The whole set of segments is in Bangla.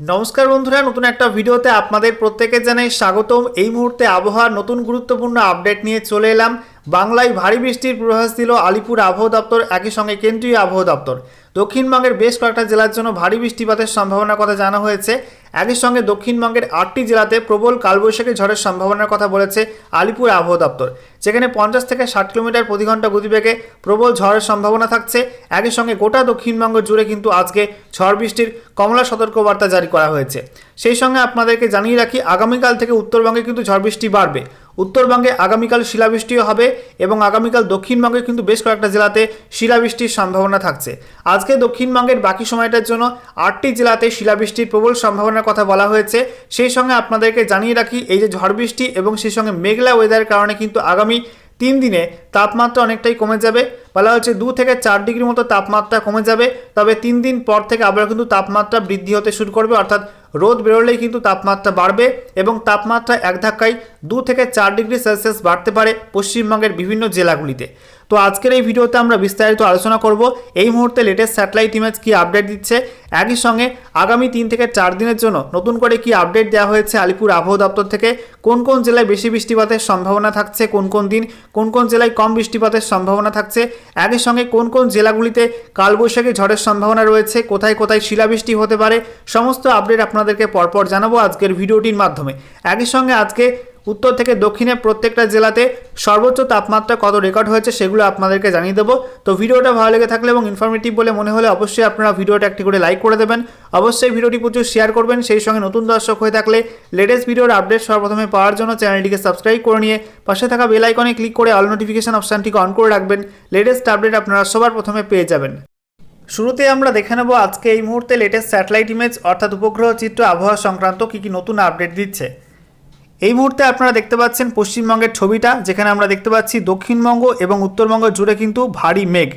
নমস্কার বন্ধুরা, নতুন একটা ভিডিওতে আপনাদের প্রত্যেকের জানাই স্বাগতম। এই মুহূর্তে আবহাওয়ার নতুন গুরুত্বপূর্ণ আপডেট নিয়ে চলে এলাম। বাংলায় ভারী বৃষ্টির পূর্বাভাস দিল আলিপুর আবহাওয়া দপ্তর, একই সঙ্গে কেন্দ্রীয় আবহাওয়া দপ্তর। দক্ষিণবঙ্গের বেশ কয়েকটা জেলার জন্য ভারী বৃষ্টিপাতের সম্ভাবনার কথা জানা হয়েছে। একই সঙ্গে দক্ষিণবঙ্গের আটটি জেলাতে প্রবল কালবৈশাখী ঝড়ের সম্ভাবনার কথা বলেছে আলিপুর আবহাওয়া দপ্তর। যেখানে পঞ্চাশ থেকে ষাট কিলোমিটার প্রতি ঘণ্টা গতিবেগে প্রবল ঝড়ের সম্ভাবনা থাকছে। একই সঙ্গে গোটা দক্ষিণবঙ্গ জুড়ে কিন্তু আজকে ঝড় বৃষ্টির কমলা সতর্কবার্তা জারি করা হয়েছে। সেই সঙ্গে আপনাদেরকে জানিয়ে রাখি, আগামীকাল থেকে উত্তরবঙ্গে কিন্তু ঝড় বৃষ্টি বাড়বে। উত্তরবঙ্গে আগামীকাল শিলাবৃষ্টিও হবে এবং আগামীকাল দক্ষিণবঙ্গে কিন্তু বেশ কয়েকটা জেলাতে শিলাবৃষ্টির সম্ভাবনা থাকছে। আজকে দক্ষিণবঙ্গের বাকি সময়টার জন্য আটটি জেলাতে শিলাবৃষ্টির প্রবল সম্ভাবনার কথা বলা হয়েছে। সেই সঙ্গে আপনাদেরকে জানিয়ে রাখি, এই যে ঝড় বৃষ্টি এবং সেই সঙ্গে মেঘলা ওয়েদারের কারণে কিন্তু আগামী তিন দিনে তাপমাত্রা অনেকটাই কমে যাবে। বলা হচ্ছে দু থেকে চার ডিগ্রি মতো তাপমাত্রা কমে যাবে। তবে তিন দিন পর থেকে আবার কিন্তু তাপমাত্রা বৃদ্ধি হতে শুরু করবে। অর্থাৎ রোদ বেরোলেই কিন্তু তাপমাত্রা বাড়বে এবং তাপমাত্রা এক ধাক্কায় দু থেকে চার ডিগ্রি সেলসিয়াস বাড়তে পারে পশ্চিমবঙ্গের বিভিন্ন জেলাগুলিতে। তো আজকের এই ভিডিওতে আমরা বিস্তারিত আলোচনা করব। এই মুহূর্তে লেটেস্ট স্যাটেলাইট ইমেজ কি আপডেট দিচ্ছে? একই সঙ্গে আগামী তিন থেকে চার দিনের জন্য নতুন করে কি আপডেট দেওয়া হয়েছে আলিপুর আবহাওয়া দপ্তর থেকে? কোন কোন জেলায় বেশি বৃষ্টিপাতের সম্ভাবনা থাকছে? কোন কোন দিন কোন কোন জেলায় কম বৃষ্টিপাতের সম্ভাবনা থাকছে? একই সঙ্গে কোন কোন জেলাগুলিতে কালবৈশাখী ঝড়ের সম্ভাবনা রয়েছে? কোথায় কোথায় শিলাবৃষ্টি হতে পারে? সমস্ত আপডেট আপনাদেরকে পরপর জানাব আজকের ভিডিওটির মাধ্যমে। একই সঙ্গে আজকে উত্তর থেকে দক্ষিণে প্রত্যেকটা জেলাতে সর্বোচ্চ তাপমাত্রা কত রেকর্ড হয়েছে সেগুলো আপনাদেরকে জানিয়ে দেবো। তো ভিডিওটা ভালো লেগে থাকলে এবং ইনফরমেটিভ বলে মনে হলে অবশ্যই আপনারা ভিডিওটা একটি করে লাইক করে দেবেন। অবশ্যই ভিডিওটি প্রচুর শেয়ার করবেন। সেই সঙ্গে নতুন দর্শক হয়ে থাকলে লেটেস্ট ভিডিওর আপডেট সর্বপ্রথমে পাওয়ার জন্য চ্যানেলটিকে সাবস্ক্রাইব করে নিয়ে পাশে থাকা বেল আইকনে ক্লিক করে অল নোটিফিকেশন অপশানটিকে অন করে রাখবেন। লেটেস্ট আপডেট আপনারা সবার প্রথমে পেয়ে যাবেন। শুরুতে আমরা দেখে নেব আজকে এই মুহূর্তে লেটেস্ট স্যাটেলাইট ইমেজ অর্থাৎ উপগ্রহ চিত্র আবহাওয়া সংক্রান্ত কী কী নতুন আপডেট দিচ্ছে। এই মুহূর্তে আপনারা দেখতে পাচ্ছেন পশ্চিমবঙ্গের ছবিটা, যেখানে আমরা দেখতে পাচ্ছি দক্ষিণবঙ্গ এবং উত্তরবঙ্গ জুড়ে কিন্তু ভারী মেঘ।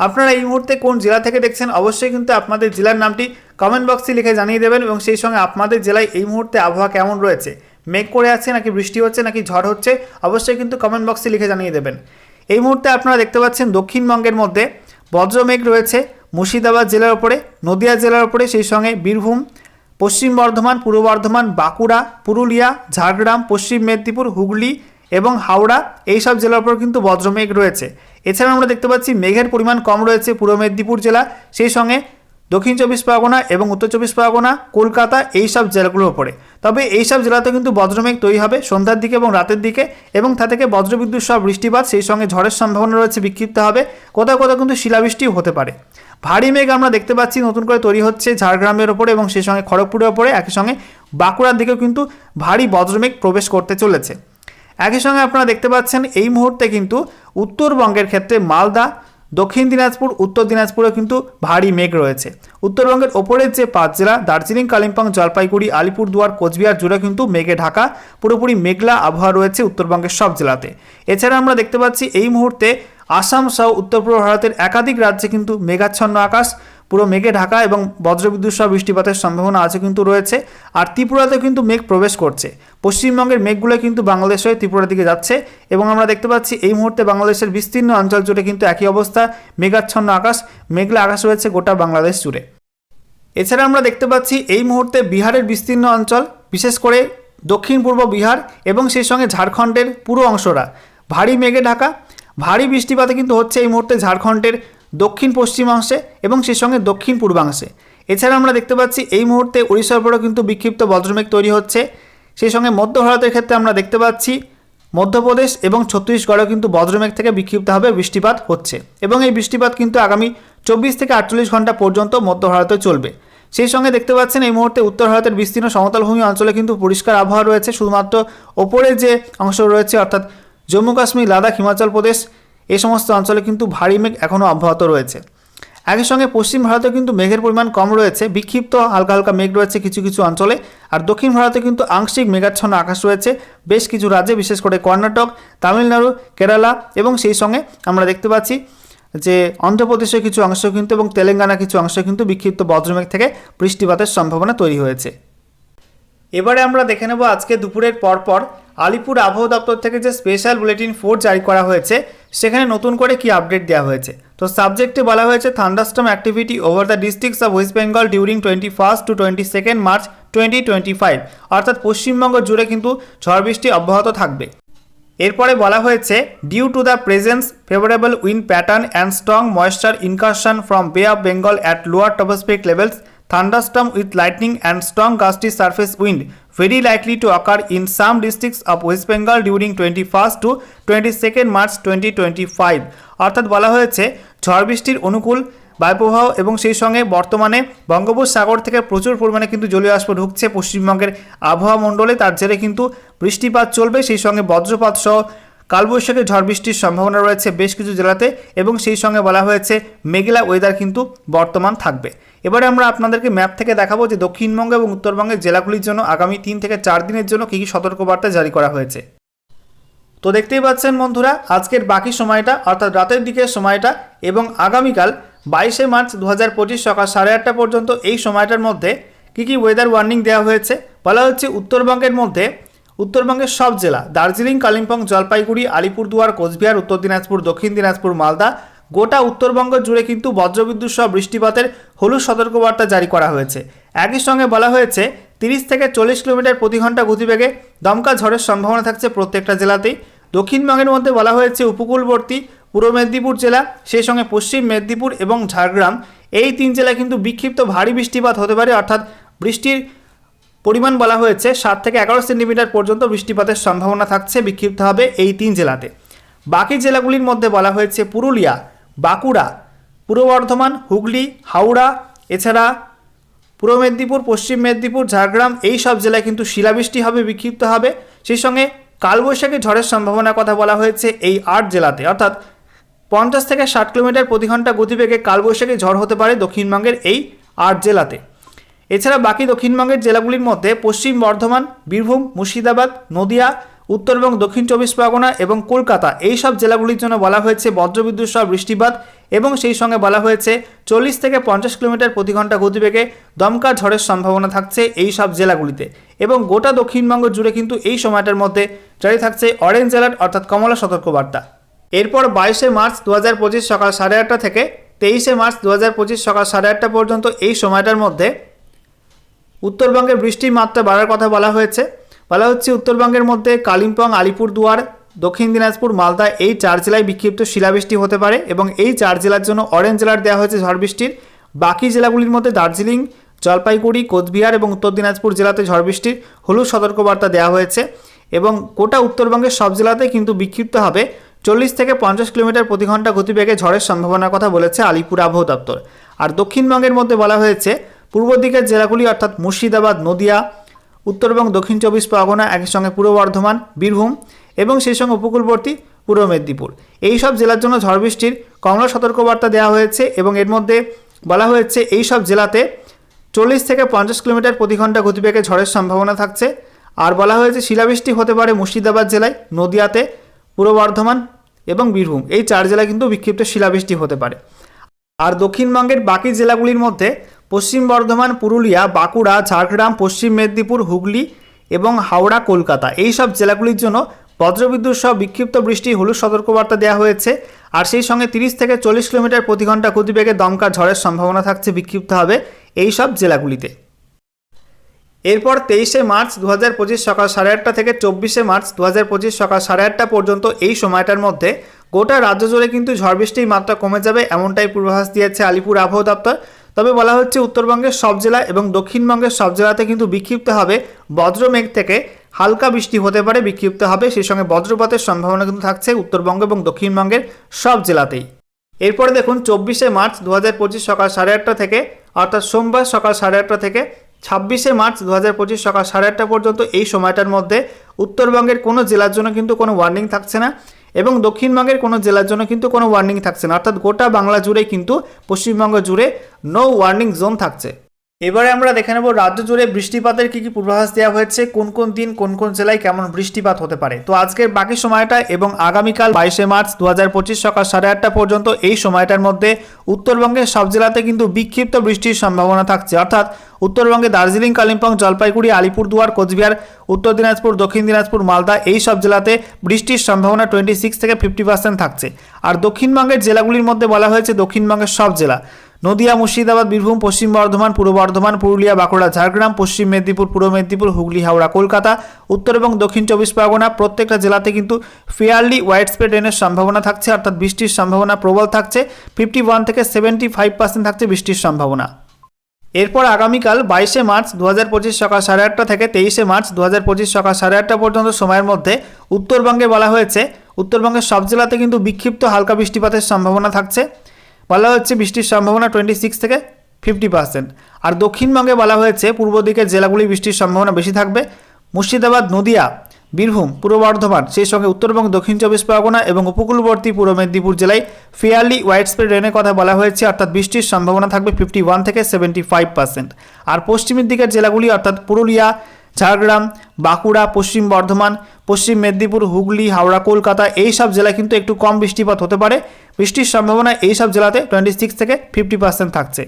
আপনারা এই মুহূর্তে কোন জেলা থেকে দেখছেন, অবশ্যই কিন্তু আপনাদের জেলার নামটি কমেন্ট বক্সে লিখে জানিয়ে দেবেন এবং সেই সঙ্গে আপনাদের জেলায় এই মুহূর্তে আবহাওয়া কেমন রয়েছে? মেঘ করে আছে নাকি বৃষ্টি হচ্ছে নাকি ঝড় হচ্ছে, অবশ্যই কিন্তু কমেন্ট বক্সে লিখে জানিয়ে দেবেন। এই মুহূর্তে আপনারা দেখতে পাচ্ছেন দক্ষিণবঙ্গের মধ্যে বজ্রমেঘ রয়েছে মুর্শিদাবাদ জেলার ওপরে, নদিয়া জেলার ওপরে, সেই সঙ্গে বীরভূম পশ্চিম বর্ধমান, পূর্ব বর্ধমান, বাঁকুড়া, পুরুলিয়া, ঝাড়গ্রাম, পশ্চিম মেদিনীপুর, হুগলি এবং হাওড়া এই সব জেলার উপর কিন্তু বজ্রমেঘ রয়েছে। এছাড়া আমরা দেখতে পাচ্ছি মেঘের পরিমাণ কম রয়েছে পূর্ব মেদিনীপুর জেলা। সেই সঙ্গে দক্ষিণ চব্বিশ পরগনা এবং উত্তর চব্বিশ পরগনা, কলকাতা এই সব জেলাগুলোর উপরে। তবে এই সব জেলাতে কিন্তু বজ্রমেঘ তৈরি হবে সন্ধ্যার দিকে এবং রাতের দিকে এবং তা থেকে বজ্রবিদ্যুৎ সহ বৃষ্টিপাত, সেই সঙ্গে ঝড়ের সম্ভাবনা রয়েছে বিক্ষিপ্ত হবে কোথাও কোথাও কিন্তু শিলাবৃষ্টিও হতে পারে। ভারী মেঘ আমরা দেখতে পাচ্ছি, নতুন করে তৈরি হচ্ছে ঝাড়গ্রামের ওপরে এবং সেই সঙ্গে খড়গপুরের ওপরে, একই সঙ্গে বাঁকুড়ার দিকেও কিন্তু ভারী বজ্রমেঘ প্রবেশ করতে চলেছে। একই সঙ্গে আপনারা দেখতে পাচ্ছেন, এই মুহূর্তে কিন্তু উত্তরবঙ্গের ক্ষেত্রে মালদা দক্ষিণ দিনাজপুর, উত্তর দিনাজপুরে কিন্তু ভারী মেঘ রয়েছে। উত্তরবঙ্গের ওপরের যে পাঁচ জেলা, দার্জিলিং, কালিম্পং, জলপাইগুড়ি, আলিপুরদুয়ার, কোচবিহার জুড়ে কিন্তু মেঘে ঢাকা, পুরোপুরি মেঘলা আবহাওয়া রয়েছে উত্তরবঙ্গের সব জেলাতে। এছাড়া আমরা দেখতে পাচ্ছি এই মুহূর্তে আসাম সহ উত্তর পূর্ব ভারতের একাধিক রাজ্যে কিন্তু মেঘাচ্ছন্ন আকাশ। পুরো মেঘে ঢাকা এবং বজ্রবিদ্যুৎ সহ বৃষ্টিপাতের সম্ভাবনা আছে কিন্তু রয়েছে, আর ত্রিপুরাতেও কিন্তু মেঘ প্রবেশ করছে। পশ্চিমবঙ্গের মেঘগুলো কিন্তু বাংলাদেশ হয়ে ত্রিপুরার দিকে যাচ্ছে এবং আমরা দেখতে পাচ্ছি এই মুহূর্তে বাংলাদেশের বিস্তীর্ণ অঞ্চল জুড়ে কিন্তু একই অবস্থা, মেঘাচ্ছন্ন আকাশ, মেঘলা আকাশ রয়েছে গোটা বাংলাদেশ জুড়ে। এছাড়া আমরা দেখতে পাচ্ছি এই মুহূর্তে বিহারের বিস্তীর্ণ অঞ্চল, বিশেষ করে দক্ষিণ পূর্ব বিহার এবং সেই সঙ্গে ঝাড়খণ্ডের পুরো অংশরা। ভারী মেঘে ঢাকা, ভারী বৃষ্টিপাতে কিন্তু হচ্ছে এই মুহূর্তে ঝাড়খণ্ডের দক্ষিণ পশ্চিমাংশে এবং সেই সঙ্গে দক্ষিণ পূর্বাংশে। এছাড়া আমরা দেখতে পাচ্ছি এই মুহূর্তে উড়িষ্যার উপরেও কিন্তু বিক্ষিপ্ত বজ্রমেঘ তৈরি হচ্ছে। সেই সঙ্গে মধ্য ভারতের ক্ষেত্রে আমরা দেখতে পাচ্ছি মধ্যপ্রদেশ এবং ছত্তিশগড়েও কিন্তু বজ্রমেঘ থেকে বিক্ষিপ্তভাবে বৃষ্টিপাত হচ্ছে এবং এই বৃষ্টিপাত কিন্তু আগামী চব্বিশ থেকে আটচল্লিশ ঘণ্টা পর্যন্ত মধ্য ভারতে চলবে। সেই সঙ্গে দেখতে পাচ্ছেন এই মুহূর্তে উত্তর ভারতের বিস্তীর্ণ সমতলভূমি অঞ্চলে কিন্তু পরিষ্কার আবহাওয়া রয়েছে। শুধুমাত্র ওপরে যে অংশ রয়েছে, অর্থাৎ জম্মু কাশ্মীর লাদাখ, হিমাচল প্রদেশ এই সমস্ত অঞ্চলে কিন্তু ভারী মেঘ এখনও অব্যাহত রয়েছে। একই সঙ্গে পশ্চিম ভারতে কিন্তু মেঘের পরিমাণ কম রয়েছে। বিক্ষিপ্ত হালকা হালকা মেঘ রয়েছে কিছু কিছু অঞ্চলে। আর দক্ষিণ ভারতে কিন্তু আংশিক মেঘাচ্ছন্ন আকাশ রয়েছে। বেশ কিছু রাজ্যে, বিশেষ করে কর্ণাটক, তামিলনাড়ু, কেরালা এবং সেই সঙ্গে আমরা দেখতে পাচ্ছি যে অন্ধ্রপ্রদেশের কিছু অংশ কিন্তু এবং তেলেঙ্গানা কিছু অংশ কিন্তু বিক্ষিপ্ত বজ্রমেঘ থেকে বৃষ্টিপাতের সম্ভাবনা তৈরি হয়েছে। এবারে আমরা দেখে নেব আজকে দুপুরের পরপর আলিপুর আবহাওয়া দপ্তর থেকে যে স্পেশাল বুলেটিন ফোর জারি করা হয়েছে, সেখানে নতুন করে কি আপডেট দেওয়া হয়েছে? তো সাবজেক্টে বলা হয়েছে thunderstorm activity over the districts of West Bengal during twenty first to twenty second March twenty twenty five অর্থাৎ পশ্চিমবঙ্গ জুড়ে কিন্তু ঝড় বৃষ্টি অব্যাহত থাকবে। এরপরে বলা হয়েছে due to the presence favourable wind pattern and strong moisture incursion from Bay of Bengal at lower tropospheric levels thunderstorm with lightning and strong gusty surface wind very likely to occur in some districts of West Bengal during 21st to 22nd March 2025 অর্থাৎ বলা হয়েছে, ঝড় বৃষ্টির অনুকূল বায়ুপ্রবাহ এবং সেই সঙ্গে বর্তমানে বঙ্গোপসাগর থেকে প্রচুর পরিমাণে কিন্তু জলীয় ঢুকছে পশ্চিমবঙ্গের আবহাওয়া মণ্ডলে। তার জেরে কিন্তু বৃষ্টিপাত চলবে, সেই সঙ্গে বজ্রপাত সহ কালবৈশাখী ঝড় বৃষ্টির সম্ভাবনা রয়েছে বেশ কিছু জেলাতে এবং সেই সঙ্গে বলা হয়েছে, মেঘলা ওয়েদার কিন্তু বর্তমান থাকবে। এবারে আমরা আপনাদেরকে ম্যাপ থেকে দেখাবো যে দক্ষিণবঙ্গ এবং উত্তরবঙ্গের জেলাগুলির জন্য আগামী তিন থেকে চার দিনের জন্য কী কী সতর্কবার্তা জারি করা হয়েছে। তো দেখতেই পাচ্ছেন বন্ধুরা, আজকের বাকি সময়টা, অর্থাৎ রাতের দিকের সময়টা এবং আগামীকাল বাইশে মার্চ দু হাজার পঁচিশ সকাল সাড়ে আটটা পর্যন্ত এই সময়টার মধ্যে কী কী ওয়েদার ওয়ার্নিং দেওয়া হয়েছে, বলা হচ্ছে উত্তরবঙ্গের মধ্যে উত্তরবঙ্গের সব জেলা, দার্জিলিং, কালিম্পং, জলপাইগুড়ি, আলিপুরদুয়ার, কোচবিহার, উত্তর দিনাজপুর, দক্ষিণ দিনাজপুর, মালদা গোটা উত্তরবঙ্গ জুড়ে কিন্তু বজ্রবিদ্যুৎ সহ বৃষ্টিপাতের হলুদ সতর্কবার্তা জারি করা হয়েছে। একই সঙ্গে বলা হয়েছে, তিরিশ থেকে চল্লিশ কিলোমিটার প্রতি ঘণ্টা গতিবেগে দমকা ঝড়ের সম্ভাবনা থাকছে প্রত্যেকটা জেলাতেই। দক্ষিণবঙ্গের মধ্যে বলা হয়েছে, উপকূলবর্তী, পূর্ব মেদিনীপুর জেলা, সেই সঙ্গে পশ্চিম মেদিনীপুর এবং ঝাড়গ্রাম, এই তিন জেলায় কিন্তু বিক্ষিপ্ত ভারী বৃষ্টিপাত হতে পারে, অর্থাৎ বৃষ্টির পরিমাণ বলা হয়েছে, সাত থেকে এগারো সেন্টিমিটার পর্যন্ত বৃষ্টিপাতের সম্ভাবনা থাকছে বিক্ষিপ্ত হবে এই তিন জেলাতে। বাকি জেলাগুলির মধ্যে বলা হয়েছে, পুরুলিয়া বাঁকুড়া, পূর্ব বর্ধমান, হুগলি, হাওড়া, এছাড়া পূর্ব মেদিনীপুর, পশ্চিম মেদিনীপুর, ঝাড়গ্রাম এই সব জেলায় কিন্তু শিলাবৃষ্টি হবে, বিক্ষিপ্ত হবে। সেই সঙ্গে কালবৈশাখী ঝড়ের সম্ভাবনার কথা বলা হয়েছে এই আট জেলাতে। অর্থাৎ পঞ্চাশ থেকে ষাট কিলোমিটার প্রতি ঘণ্টা গতিবেগে কালবৈশাখী ঝড় হতে পারে দক্ষিণবঙ্গের এই আট জেলাতে। এছাড়া বাকি দক্ষিণবঙ্গের জেলাগুলির মধ্যে পশ্চিম বর্ধমান, বীরভূম, মুর্শিদাবাদ, নদিয়া উত্তর এবং দক্ষিণ চব্বিশ পরগনা এবং কলকাতা। এই সব জেলাগুলির জন্য বলা হয়েছে বজ্রবিদ্যুৎ সহ বৃষ্টিপাত এবং সেই সঙ্গে বলা হয়েছে চল্লিশ থেকে পঞ্চাশ কিলোমিটার প্রতি ঘণ্টা গতিবেগে দমকা ঝড়ের সম্ভাবনা থাকছে এই সব জেলাগুলিতে এবং গোটা দক্ষিণবঙ্গ জুড়ে কিন্তু এই সময়টার মধ্যে জারি থাকছে অরেঞ্জ অ্যালার্ট অর্থাৎ কমলা সতর্কবার্তা। এরপর বাইশে মার্চ দু হাজার পঁচিশ সকাল সাড়ে আটটা থেকে তেইশে মার্চ দু হাজার পঁচিশ সকাল সাড়ে আটটা পর্যন্ত এই সময়টার মধ্যে উত্তরবঙ্গে বৃষ্টির মাত্রা বাড়ার কথা বলা হয়েছে। বলা হচ্ছে উত্তরবঙ্গের মধ্যে কালিম্পং, আলিপুরদুয়ার, দক্ষিণ দিনাজপুর, মালদা এই চার জেলায় বিক্ষিপ্ত শিলাবৃষ্টি হতে পারে এবং এই চার জেলার জন্য অরেঞ্জ অ্যালার্ট দেওয়া হয়েছে ঝড় বৃষ্টির। বাকি জেলাগুলির মধ্যে দার্জিলিং, জলপাইগুড়ি, কোচবিহার এবং উত্তর দিনাজপুর জেলাতে ঝড় বৃষ্টির হলুদ সতর্কবার্তা দেওয়া হয়েছে এবং গোটা উত্তরবঙ্গের সব জেলাতে কিন্তু বিক্ষিপ্ত হবে। চল্লিশ থেকে পঞ্চাশ কিলোমিটার প্রতি ঘণ্টা গতিবেগে ঝড়ের সম্ভাবনার কথা বলেছে আলিপুর আবহাওয়া দপ্তর। আর দক্ষিণবঙ্গের মধ্যে বলা হয়েছে, পূর্ব দিকের জেলাগুলি অর্থাৎ মুর্শিদাবাদ, নদিয়া উত্তর এবং দক্ষিণ চব্বিশ পরগনা একই সঙ্গে পূর্ব বর্ধমান, বীরভূম এবং সেই সঙ্গে উপকূলবর্তী পূর্ব মেদিনীপুর। এই সব জেলার জন্য ঝড় বৃষ্টির কমলা সতর্কবার্তা দেওয়া হয়েছে এবং এর মধ্যে বলা হয়েছে, এই সব জেলাতে চল্লিশ থেকে পঞ্চাশ কিলোমিটার প্রতি ঘণ্টা গতিবেগে ঝড়ের সম্ভাবনা থাকছে। আর বলা হয়েছে, শিলাবৃষ্টি হতে পারে মুর্শিদাবাদ জেলায়, নদিয়াতে, পূর্ব বর্ধমান এবং বীরভূম। এই চার জেলায় কিন্তু বিক্ষিপ্ত শিলাবৃষ্টি হতে পারে। আর দক্ষিণবঙ্গের বাকি জেলাগুলির মধ্যে পশ্চিম বর্ধমান, পুরুলিয়া, বাঁকুড়া, ঝাড়গ্রাম, পশ্চিম মেদিনীপুর, হুগলি এবং হাওড়া, কলকাতা। এই সব জেলাগুলির জন্য বজ্রবিদ্যুৎ সহ বিক্ষিপ্ত বৃষ্টি, হলুদ সতর্কবার্তা দেওয়া হয়েছে। আর সেই সঙ্গে তিরিশ থেকে চল্লিশ কিলোমিটার প্রতি ঘণ্টা গতিবেগে দমকা ঝড়ের সম্ভাবনা থাকছে বিক্ষিপ্ত হবে এই সব জেলাগুলিতে। এরপর তেইশে মার্চ দু হাজার পঁচিশ সকাল সাড়ে আটটা থেকে চব্বিশে মার্চ দু হাজার পঁচিশ সকাল সাড়ে আটটা পর্যন্ত এই সময়টার মধ্যে গোটা রাজ্য জুড়ে কিন্তু ঝড় বৃষ্টির মাত্রা কমে যাবে, এমনটাই পূর্বাভাস দিয়েছে আলিপুর আবহাওয়া দপ্তর। তবে বলা হচ্ছে উত্তরবঙ্গের সব জেলা এবং দক্ষিণবঙ্গের সব জেলাতে কিন্তু বিক্ষিপ্ত হবে বজ্রমেঘ থেকে হালকা বৃষ্টি হতে পারে, বিক্ষিপ্ত হবে। সেই সঙ্গে বজ্রপাতের সম্ভাবনা কিন্তু থাকছে উত্তরবঙ্গ এবং দক্ষিণবঙ্গের সব জেলাতেই। এরপরে দেখুন, চব্বিশে মার্চ দু হাজার পঁচিশ সকাল সাড়ে আটটা থেকে, অর্থাৎ সোমবার সকাল সাড়ে আটটা থেকে ছাব্বিশে মার্চ দু হাজার পঁচিশ সকাল সাড়ে আটটা পর্যন্ত এই সময়টার মধ্যে উত্তরবঙ্গের কোনো জেলার জন্য কিন্তু কোনো ওয়ার্নিং থাকছে না। এবং দক্ষিণবঙ্গের কোনো জেলার জন্য কিন্তু কোনো ওয়ার্নিং থাকছে না। অর্থাৎ গোটা বাংলা জুড়েই কিন্তু পশ্চিমবঙ্গ জুড়ে নো ওয়ার্নিং জোন থাকছে। এবারে আমরা দেখে নেব রাজ্য জুড়ে বৃষ্টিপাতের কি কি পূর্বাভাস দেওয়া হয়েছে, কোন কোন দিন, কোন কোন জেলায় কেমন বৃষ্টিপাত হতে পারে। তো আজকের বাকি সময়টা এবং আগামীকাল বাইশে মার্চ দু হাজার পঁচিশ সকাল সাড়ে আটটা পর্যন্ত এই সময়টার মধ্যে উত্তরবঙ্গের সব জেলাতে কিন্তু বিক্ষিপ্ত বৃষ্টির সম্ভাবনা থাকছে। অর্থাৎ উত্তরবঙ্গে দার্জিলিং, কালিম্পং, জলপাইগুড়ি, আলিপুরদুয়ার, কোচবিহার, উত্তর দিনাজপুর, দক্ষিণ দিনাজপুর, মালদা এই সব জেলাতে বৃষ্টির সম্ভাবনা টোয়েন্টি সিক্স থেকে ফিফটি পার্সেন্ট থাকছে। আর দক্ষিণবঙ্গের জেলাগুলির মধ্যে বলা হয়েছে দক্ষিণবঙ্গের সব জেলা। নদিয়া, মুর্শিদাবাদ, বীরভূম, পশ্চিম বর্ধমান, পূর্ব বর্ধমান, পুরুলিয়া, বাঁকুড়া, ঝাড়গ্রাম, পশ্চিম মেদিনীপুর, পূর্ব মেদিনীপুর, হুগলি, হাওড়া, কলকাতা, উত্তর এবং দক্ষিণ চব্বিশ পরগনা প্রত্যেকটা জেলাতে কিন্তু ফেয়ারলি ওয়াইড স্প্রেড রেনের সম্ভাবনা থাকছে, অর্থাৎ বৃষ্টির সম্ভাবনা প্রবল থাকছে ফিফটি ওয়ান থেকে সেভেন্টি ফাইভ পার্সেন্ট থাকছে বৃষ্টির সম্ভাবনা। এরপর আগামীকাল বাইশে মার্চ দু হাজার পঁচিশ সকাল সাড়ে আটটা থেকে তেইশে মার্চ দু হাজার পঁচিশ সকাল সাড়ে আটটা পর্যন্ত সময়ের মধ্যে উত্তরবঙ্গে বলা হয়েছে, উত্তরবঙ্গের সব জেলাতে কিন্তু বিক্ষিপ্ত হালকা বৃষ্টিপাতের সম্ভাবনা থাকছে। বলা হচ্ছে বৃষ্টির সম্ভাবনা টোয়েন্টি সিক্স থেকে ফিফটি পার্সেন্ট আর দক্ষিণবঙ্গে বলা হয়েছে পূর্ব দিকের জেলাগুলি বৃষ্টির সম্ভাবনা বেশি থাকবে। মুর্শিদাবাদ, নদিয়া, বীরভূম, পূর্ব বর্ধমান, সেই সঙ্গে উত্তরবঙ্গ, দক্ষিণ চব্বিশ পরগনা এবং উপকূলবর্তী পূর্ব মেদিনীপুর জেলায় ফেয়ারলি ওয়াইড স্প্রেড রেনের কথা বলা হয়েছে, অর্থাৎ বৃষ্টির সম্ভাবনা থাকবে ফিফটি ওয়ান থেকে সেভেন্টি ফাইভ পার্সেন্ট আর পশ্চিমের দিকের জেলাগুলি, অর্থাৎ পুরুলিয়া ঝাড়গ্রাম, বাঁকুড়া, পশ্চিম বর্ধমান, পশ্চিম মেদিনীপুর, হুগলি, হাওড়া, কলকাতা এই সব জেলায় কিন্তু একটু কম বৃষ্টিপাত হতে পারে। বৃষ্টির সম্ভাবনা এই সব জেলাতে টোয়েন্টি সিক্স থেকে ফিফটি পার্সেন্ট থাকছে।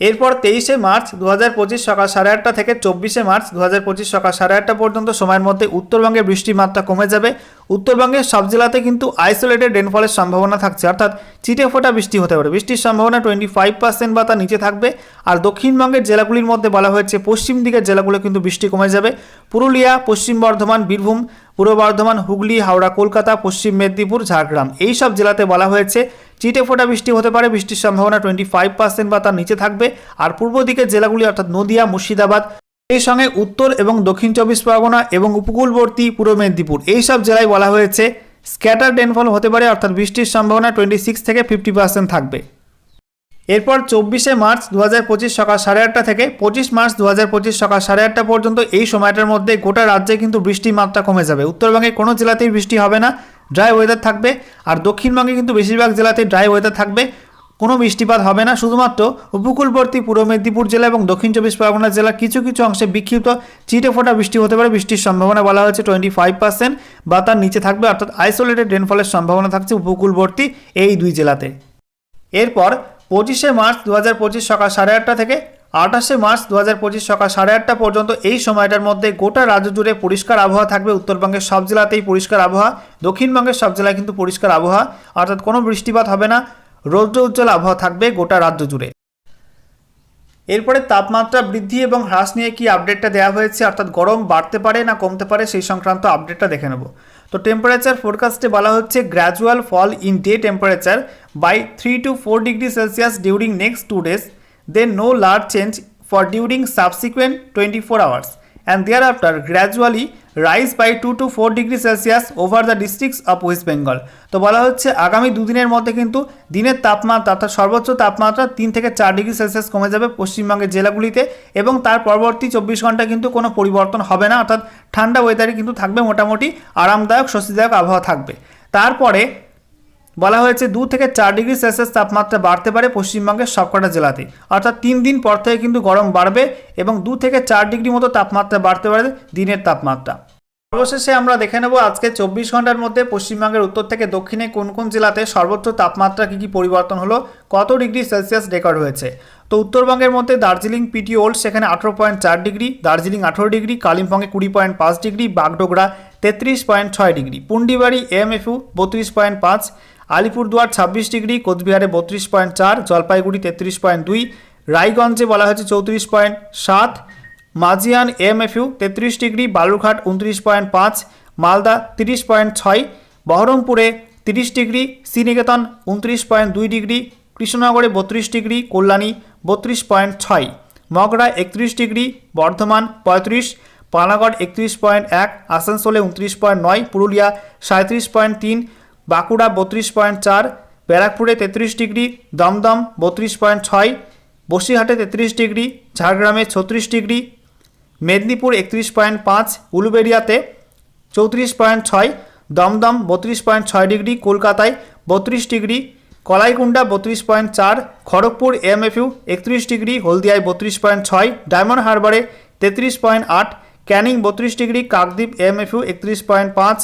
এরপর তেইশে মার্চ দু হাজার পঁচিশ সকাল সাড়ে আটটা থেকে চব্বিশে মার্চ দু হাজার পঁচিশ সকাল সাড়ে আটটা পর্যন্ত সময়ের মধ্যে উত্তরবঙ্গে বৃষ্টির মাত্রা কমে যাবে। উত্তরবঙ্গের সব জেলাতে কিন্তু আইসোলেটেড রেনফলের সম্ভাবনা থাকছে। অর্থাৎ চিটে ফোটা বৃষ্টি হতে পারে। বৃষ্টির সম্ভাবনা টোয়েন্টি ফাইভ পার্সেন্ট বা তার নিচে থাকবে। আর দক্ষিণবঙ্গের জেলাগুলির মধ্যে বলা হয়েছে পশ্চিম দিকের জেলাগুলো কিন্তু বৃষ্টি কমে যাবে। পুরুলিয়া, পশ্চিম বর্ধমান, বীরভূম, পূর্ব বর্ধমান, হুগলি, হাওড়া, কলকাতা, পশ্চিম মেদিনীপুর, ঝাড়গ্রাম। এই সব জেলাতে বলা হয়েছে চিটে ফোটা বৃষ্টি হতে পারে, বৃষ্টির সম্ভাবনা টোয়েন্টি ফাইভ পার্সেন্ট বা তার নিচে থাকবে। আর পূর্ব দিকের জেলাগুলি অর্থাৎ নদিয়া, মুর্শিদাবাদ, এই সঙ্গে উত্তর এবং দক্ষিণ চব্বিশ পরগনা এবং উপকূলবর্তী পূর্ব মেদিনীপুর। এই সব জেলায় বলা হয়েছে স্ক্যাটার ডেনফল হতে পারে, অর্থাৎ বৃষ্টির সম্ভাবনা টোয়েন্টি সিক্স থেকে ফিফটি পার্সেন্ট থাকবে। এরপর চব্বিশে মার্চ দু পঁচিশ সকাল সাড়ে আটটা থেকে পঁচিশ মার্চ দু পঁচিশ সকাল সাড়ে আটটা পর্যন্ত এই সময়টার মধ্যে গোটা রাজ্যে কিন্তু বৃষ্টির মাত্রা কমে যাবে। উত্তরবঙ্গে কোনো জেলাতেই বৃষ্টি হবে না। ড্রাই ওয়েদার থাকবে। আর দক্ষিণবঙ্গে কিন্তু বেশিরভাগ জেলাতেই ড্রাই ওয়েদার থাকবে। কোনো বৃষ্টিপাত হবে না। শুধুমাত্র উপকূলবর্তী, পূর্ব মেদিনীপুর জেলা এবং দক্ষিণ চব্বিশ পরগনা জেলার কিছু কিছু অংশে বিক্ষিপ্ত চিটে ফোটা বৃষ্টি হতে পারে। বৃষ্টির সম্ভাবনা বলা হয়েছে টোয়েন্টি ফাইভ পার্সেন্ট বা তার নিচে থাকবে। অর্থাৎ আইসোলেটেড রেনফলের সম্ভাবনা থাকছে উপকূলবর্তী এই দুই জেলাতে। এরপর পঁচিশে মার্চ দু হাজার পঁচিশ সকাল সাড়ে আটটা থেকে আঠাশে মার্চ দু হাজার পঁচিশ সকাল সাড়ে আটটা পর্যন্ত এই সময়টার মধ্যে গোটা রাজ্য জুড়ে পরিষ্কার আবহাওয়া থাকবে। উত্তরবঙ্গের সব জেলাতেই পরিষ্কার আবহাওয়া, দক্ষিণবঙ্গের সব জেলায় কিন্তু পরিষ্কার আবহাওয়া। অর্থাৎ কোনো বৃষ্টিপাত হবে না, রৌদ্র উজ্জ্বল আবহাওয়া থাকবে গোটা রাজ্য জুড়ে। এরপরে তাপমাত্রা বৃদ্ধি এবং হ্রাস নিয়ে কি আপডেটটা দেওয়া হয়েছে? অর্থাৎ গরম বাড়তে পারে না কমতে পারে, সেই সংক্রান্ত আপডেটটা দেখে নেব। তো টেম্পারেচার ফোরকাস্টে বলা হচ্ছে gradual fall in day temperature by three to four degree Celsius during next two days large change for during subsequent twenty four hours and thereafter gradually rise by two to four degree Celsius over the districts of West Bengal তো বলা হচ্ছে আগামী দুদিনের মধ্যে কিন্তু দিনের তাপমাত্রা অর্থাৎ সর্বোচ্চ তাপমাত্রা তিন থেকে চার ডিগ্রি সেলসিয়াস কমে যাবে পশ্চিমবঙ্গের জেলাগুলিতে এবং তার পরবর্তী চব্বিশ ঘণ্টা কিন্তু কোনো পরিবর্তন হবে না। অর্থাৎ ঠান্ডা ওয়েদারে কিন্তু থাকবে মোটামুটি আরামদায়ক, স্বস্তিদায়ক আবহাওয়া থাকবে। তারপরে বলা হয়েছে দু থেকে চার ডিগ্রি সেলসিয়াস তাপমাত্রা বাড়তে পারে পশ্চিমবঙ্গের সবকটা জেলাতে। অর্থাৎ তিন দিন পর থেকে কিন্তু গরম বাড়বে এবং দু থেকে চার ডিগ্রি মতো তাপমাত্রা বাড়তে পারে দিনের তাপমাত্রা। অবশেষে আমরা দেখে নেব আজকে চব্বিশ ঘণ্টার মধ্যে পশ্চিমবঙ্গের উত্তর থেকে দক্ষিণে কোন কোন জেলাতে সর্বোচ্চ তাপমাত্রা কী কী পরিবর্তন হলো, কত ডিগ্রি সেলসিয়াস রেকর্ড হয়েছে। তো উত্তরবঙ্গের মধ্যে দার্জিলিং, পিটি ওল্ড, সেখানে আঠেরো পয়েন্ট চার ডিগ্রি, দার্জিলিং আঠেরো ডিগ্রি, কালিম্পংয়ে কুড়ি পয়েন্ট পাঁচ ডিগ্রি, বাগডোগরা তেত্রিশ পয়েন্ট ছয় ডিগ্রি, পুন্ডিবাড়ি এমএফইউ বত্রিশ পয়েন্ট পাঁচ আলিপুরদুয়ার ছাব্বিশ ডিগ্রি, কোচবিহারে বত্রিশ পয়েন্ট চার, জলপাইগুড়ি তেত্রিশ পয়েন্ট দুই, রায়গঞ্জে বলা হয়েছে চৌত্রিশ পয়েন্ট সাত মাজিয়ান এমএফইউ তেত্রিশ ডিগ্রি, বালুরঘাট উনত্রিশ পয়েন্ট পাঁচ, মালদা তিরিশ পয়েন্ট ছয়, বহরমপুরে তিরিশ ডিগ্রি, শ্রীনিকেতন উনত্রিশ পয়েন্ট দুই ডিগ্রি, কৃষ্ণনগরে বত্রিশ ডিগ্রি, কল্যাণী বত্রিশ পয়েন্ট ছয়, মগরা একত্রিশ ডিগ্রি, বর্ধমান পঁয়ত্রিশ পানাগড় একত্রিশ পয়েন্ট এক, আসানসোলে উনত্রিশ পয়েন্ট নয়, পুরুলিয়া সাঁত্রিশ পয়েন্ট তিন বাঁকুড়া বত্রিশ পয়েন্ট চার, ব্যারাকপুরে তেত্রিশ ডিগ্রি, দমদম বত্রিশ পয়েন্ট ছয়, বসিরহাটে তেত্রিশ ডিগ্রি, ঝাড়গ্রামে ছত্রিশ ডিগ্রি, মেদিনীপুর একত্রিশ পয়েন্ট পাঁচ, উলুবেরিয়াতে চৌত্রিশ পয়েন্ট ছয়, দমদম বত্রিশ পয়েন্ট ছয় ডিগ্রি, কলকাতায় বত্রিশ ডিগ্রি কলাইকুণ্ডা বত্রিশ পয়েন্ট চার, খড়গপুর এমএফইউ একত্রিশ ডিগ্রি, হলদিয়ায় বত্রিশ পয়েন্ট ছয়, ডায়মন্ড হারবারে তেত্রিশ পয়েন্ট আট, ক্যানিং বত্রিশ ডিগ্রি, কাকদ্বীপ এমএফইউ একত্রিশ পয়েন্ট পাঁচ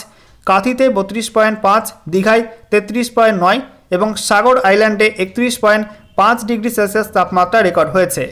কাঁথিতে বত্রিশ পয়েন্ট পাঁচ, দীঘায় তেত্রিশ পয়েন্ট নয় এবং সাগর আইল্যান্ডে একত্রিশ পয়েন্ট পাঁচ ডিগ্রি সেলসিয়াস তাপমাত্রা রেকর্ড হয়েছে।